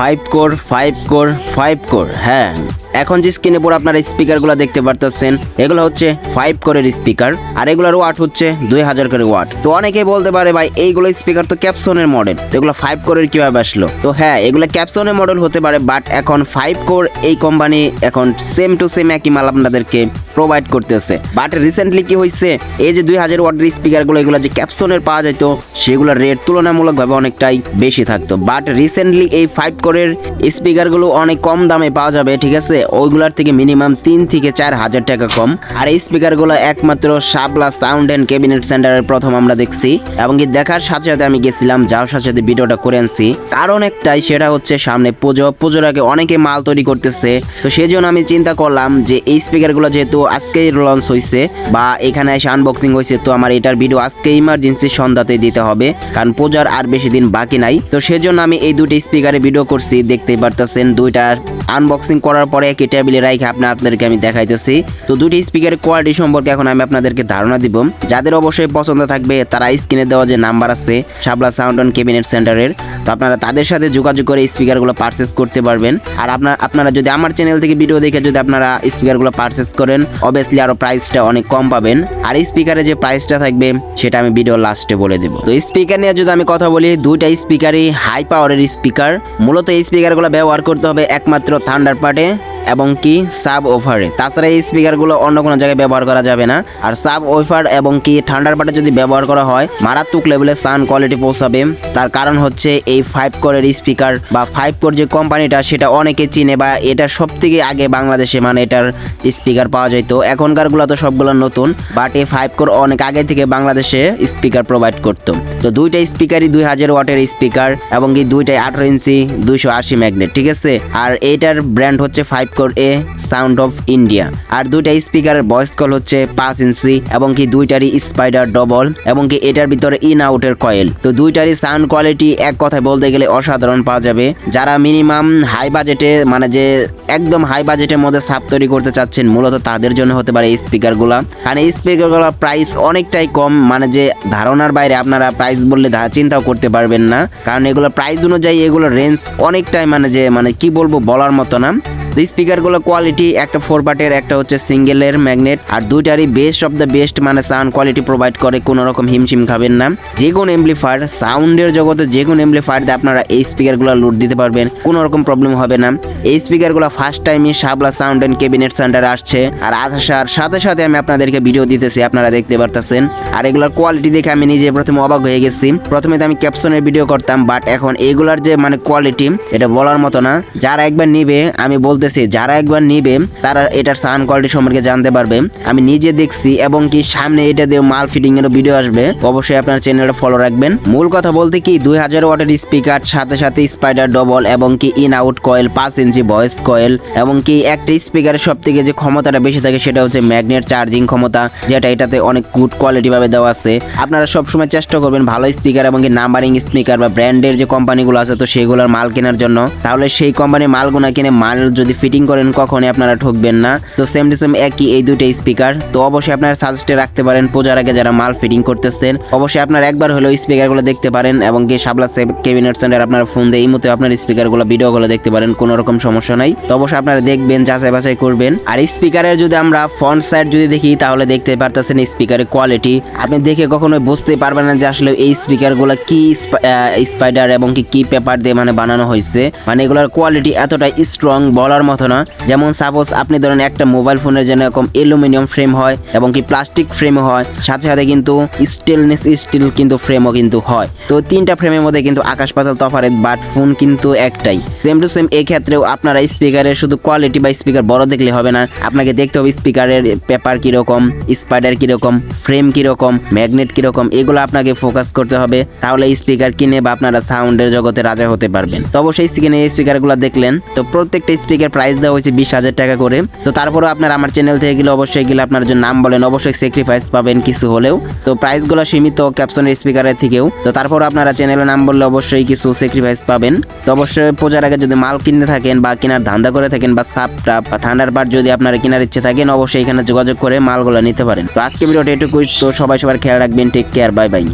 Five core five core five core হ্যাঁ। এখন যে স্ক্রিনে পর আপনারা স্পিকারগুলো দেখতে পারতেছেন, এগুলো হচ্ছে ফাইভ কোরের স্পিকার আর এগুলোর ওয়াট হচ্ছে দুই হাজার করে ওয়াট তো অনেকেই বলতে পারে, ভাই, এইগুলো স্পিকার তো ক্যাপসনের মডেল তো এগুলো ফাইভ কোরের কীভাবে আসলো? তো হ্যাঁ এগুলো ক্যাপসনের মডেল হতে পারে বাট এখন ফাইভ কোর এই কোম্পানি এখন সেম টু সেম একই মাল আপনাদেরকে প্রোভাইড করতেছে। বাট রিসেন্টলি কি হয়েছে এই যে দুই হাজার ওয়াটের স্পিকারগুলো এগুলো যে ক্যাপসনের পাওয়া যেত সেগুলোর রেট তুলনামূলকভাবে অনেকটাই বেশি থাকতো। বাট রিসেন্টলি এই ফাইভ কোরের স্পিকারগুলো অনেক কম দামে পাওয়া যাবে, ঠিক আছে? ওইগুলোর থেকে মিনিমাম তিন থেকে চার হাজার টাকা কম। আর এই স্পিকারগুলো একমাত্র সাবলা সাউন্ড অ্যান্ড ক্যাবিনেট সেন্টারের প্রথম আমরা দেখছি। এবং কি দেখার সাথে সাথে আমি গেছিলাম, যাওয়ার সাথে সাথে ভিডিওটা করে আনছি। কারণ একটাই, সেটা হচ্ছে সামনে পুজো। পুজোর আগে অনেকে মাল তৈরি করতেছে। তো সেই জন্য আমি চিন্তা করলাম যে এই স্পিকারগুলো যেহেতু আজকেই লঞ্চ হয়েছে বা এখানে এসে আনবক্সিং হয়েছে তো আমার এটার ভিডিও আজকে ইমার্জেন্সি সন্ধ্যাতে দিতে হবে, কারণ পূজার আর বেশি দিন বাকি নাই। তো সেজন্য আমি এই দুটি স্পিকারে ভিডিও করছি, দেখতেই পারতেছেন দুইটা আনবক্সিং করার পরে একই টেবিলে আপনি আপনাদেরকে আমি দেখাইতেছি। তো দুটি স্পিকারের কোয়ালিটি সম্পর্কে এখন আমি আপনাদেরকে ধারণা দিব। যাদের অবশ্যই পছন্দ থাকবে, তারা স্ক্রিনে দেওয়া যে নাম্বার আছে শাবলা সাউন্ড অ্যান্ড ক্যাবিনেট সেন্টারের তো আপনারা তাদের সাথে যোগাযোগ করে স্পিকারগুলো পারচেস করতে পারবেন। আর আপনার আপনারা যদি আমার চ্যানেল থেকে ভিডিও দেখে যদি আপনারা স্পিকারগুলো পারচেস করেন অবভিয়াসলি আরও প্রাইসটা অনেক কম পাবেন। আর এই স্পিকারে যে প্রাইসটা থাকবে, সেটা আমি ভিডিও লাস্টে বলে দেবো। তো স্পিকার নিয়ে যদি আমি কথা বলি, দুইটা স্পিকারই হাই পাওয়ারের স্পিকার মূলত এই স্পিকারগুলো ব্যবহার করতে হবে একমাত্র থান্ডার পার্টে এবং কি সাব ওফারে তাছাড়া এই স্পিকারগুলো অন্য কোনো জায়গায় ব্যবহার করা যাবে না। আর সাব ওভার এবং কি ঠান্ডার পাটে যদি ব্যবহার করা হয়, মারাত্মক লেভেলের সাউন্ড কোয়ালিটি পৌঁছাবে। তার কারণ হচ্ছে এই ফাইভ কোরের স্পিকার বা ফাইভ কোর যে কোম্পানিটা সেটা অনেকে চিনে বা এটা সব থেকে আগে বাংলাদেশে মানে এটার স্পিকার পাওয়া যেত এখনকারগুলো তো সবগুলো নতুন বাট এই ফাইভ কোর অনেক আগে থেকে বাংলাদেশে স্পিকার প্রোভাইড করতো। তো দুইটা স্পিকারই দুই হাজার ওয়াটের স্পিকার এবং কি দুইটাই আঠারো ইঞ্চি, দুইশো আশি ম্যাগনেট ঠিক আছে? আর এইটার ব্র্যান্ড হচ্ছে five core A sound of India আর দুইটা স্পিকারের ভয়েস কল হচ্ছে পাঁচ ইঞ্চি এবং কি দুইটারই স্পাইডার ডবল এবং কি এটার ভিতরে ইন আউটের কয়েল তো দুইটারই সাউন্ড কোয়ালিটি এক কথায় বলতে গেলে অসাধারণ পাওয়া যাবে। যারা মিনিমাম হাই বাজেটে মানে যে একদম হাই বাজেটের মধ্যে সাপ তৈরি করতে চাচ্ছেন, মূলত তাদের জন্য হতে পারে এই স্পিকারগুলো কারণ এই স্পিকারগুলো প্রাইস অনেকটাই কম মানে যে ধারণার বাইরে আপনারা প্রাইস বললে চিন্তাও করতে পারবেন না। কারণ এগুলো প্রাইস অনুযায়ী এগুলো রেঞ্জ অনেকটাই মানে যে মানে কি বলব বলার মতো না। স্পিকারগুলো কোয়ালিটি একটা ফোর পার্টের একটা হচ্ছে সিঙ্গেলের ম্যাগনেট আর দুইটারই বেস্ট অফ দ্য বেস্ট মানে সাউন্ড কোয়ালিটি প্রোভাইড করে, কোনো রকম হিমশিম খাবেন না। যে কোনো এমপ্লিফায়ার সাউন্ডের জগতে যে কোনো এমপ্লিফায়ার দিয়ে আপনারা এই স্পিকারগুলো লোড দিতে পারবেন, কোনো রকম প্রবলেম হবে না। এই স্পিকারগুলো ফার্স্ট টাইমে শাবলা সাউন্ড অ্যান্ড ক্যাবিনেট সেন্টারে আসছে, আর আসার সাথে সাথে আমি আপনাদেরকে ভিডিও দিতেছি, আপনারা দেখতে পারতেছেন। আর এগুলোর কোয়ালিটি দেখে আমি নিজে প্রথমে অবাক হয়ে গেছি। প্রথমে তো আমি ক্যাপশনের ভিডিও করতাম বাট এখন এগুলার যে মানে কোয়ালিটি এটা বলার মতো না। যারা একবার নিবে, আমি বলতেছি যারা একবার নিবে, তারা এটার সাউন্ড কোয়ালিটি সম্পর্কে জানতে পারবে। আমি নিজে দেখছি এবং কি সামনে এটা দিয়ে মাল ফিটিং এর ভিডিও আসবে। অবশ্যই আপনার চ্যানেলটা ফলো রাখবেন। মূল কথা বলতে কি, দুই হাজার ওয়াটের স্পিকার সাথে সাথে স্পাইডার ডবল এবং কি ইন আউট কয়েল পাঁচ ইঞ্চি ভয়েস কয়েল এবং কি একটা স্পিকারের সব থেকে যে ক্ষমতাটা বেশি থাকে সেটা হচ্ছে ম্যাগনেট চার্জিং ক্ষমতা, যেটা এটাতে অনেক গুড কোয়ালিটি ভাবে দেওয়া আছে। আপনারা সবসময় চেষ্টা করবেন ভালো স্পিকার এবং কি নাম্বারিং স্পিকার বা ব্র্যান্ডের যে কোম্পানিগুলো আছে, তো সেগুলোর মাল কেনার জন্য। তাহলে সেই কোম্পানির মালগুনা কিনে মাল যদি ফিটিং করেন, কখনই আপনারা ঠকবেন না। তো সেম টু সেম একই এই দুইটা স্পিকার তো অবশ্যই আপনারা সাজেস্টে রাখতে পারেন, পূজার আগে যারা মাল ফিটিং করতেছেন, অবশ্যই আপনারা একবার হলেও স্পিকারগুলো দেখতে পারেন এবং কি সাবলা কেবিনেট সেন্টার আপনারা ফোন দিয়ে এই মতো আপনার স্পিকারগুলো ভিডিওগুলো দেখতে পারেন, কোনো রকম সমস্যা নাই। তো অবশ্যই আপনারা দেখবেন, যাচাই বাছাই করবেন। আর স্পিকারের যদি আমরা ফ্রন্ট সাইড যদি দেখি, তাহলে দেখতে পারতেছেন স্পিকারের কোয়ালিটি আপনি দেখে কখনোই বুঝতে পারবেন না যে আসলে এই স্পিকারগুলো কি স্পাইডার এবং কি কি পেপার দিয়ে মানে বানানো হয়েছে। মানে এগুলোর কোয়ালিটি এতটাই স্ট্রং বলার মতো না। যেমন সাপোজ আপনি ধরেন একটা মোবাইল ফোনের জন্য এরকম অ্যালুমিনিয়াম ফ্রেম হয় এবং কি প্লাস্টিক ফ্রেম হয়, সাথে সাথে কিন্তু স্টিলনেস স্টিল কিন্তু ফ্রেমও কিন্তু হয়। তো তিনটা ফ্রেমের মধ্যে কিন্তু আকাশ পাতাল তফারেত বাট ফোন কিন্তু একটাই। সেম টু সেম এই ক্ষেত্রেও আপনারা স্পিকারের শুধু কোয়ালিটি বা স্পিকার বড় দেখলে হবে না। আপনাকে দেখতে হবে স্পিকারের পেপার কীরকম স্পাইডার কীরকম ফ্রেম কীরকম ম্যাগনেট কীরকম, এগুলো আপনাকে ফোকাস করতে হবে। তাহলে স্পিকার কিনে বা আপনারা সাউন্ডের জগতে রাজা হতে পারবেন। তো অবশ্যই স্ক্রিনে স্পিকারগুলো দেখলেন। তো প্রত্যেকটা স্পিকার প্রাইস দেওয়া হয়েছে বিশ হাজার টাকা করে। তো তারপরেও আপনার আমার চ্যানেল থেকে গেলে অবশ্যই গেলে আপনার জন্য নাম বলেন, অবশ্যই স্যাক্রিফাইস পাবেন কিছু হলেও। তো প্রাইসগুলো সীমিত ক্যাপশনের স্পিকারের থেকেও। তো তারপর আপনারা চ্যানেলের নাম বললে অবশ্যই কিছু স্যাক্রিফাইস পাবেন। তো অবশ্যই পূজার আগে যদি মাল কিনতে থাকেন বা কেনার ধান্দা করে থাকেন বা সাপটা বা থান্ডার পার্ট যদি আপনারা কেনার ইচ্ছে থাকেন, অবশ্যই এখানে যোগাযোগ করে মালগুলো নিতে পারেন। তো আজকে ভিডিওটা এটুকুই। তো সবাই সবার খেয়াল রাখবেন। Take care bye bye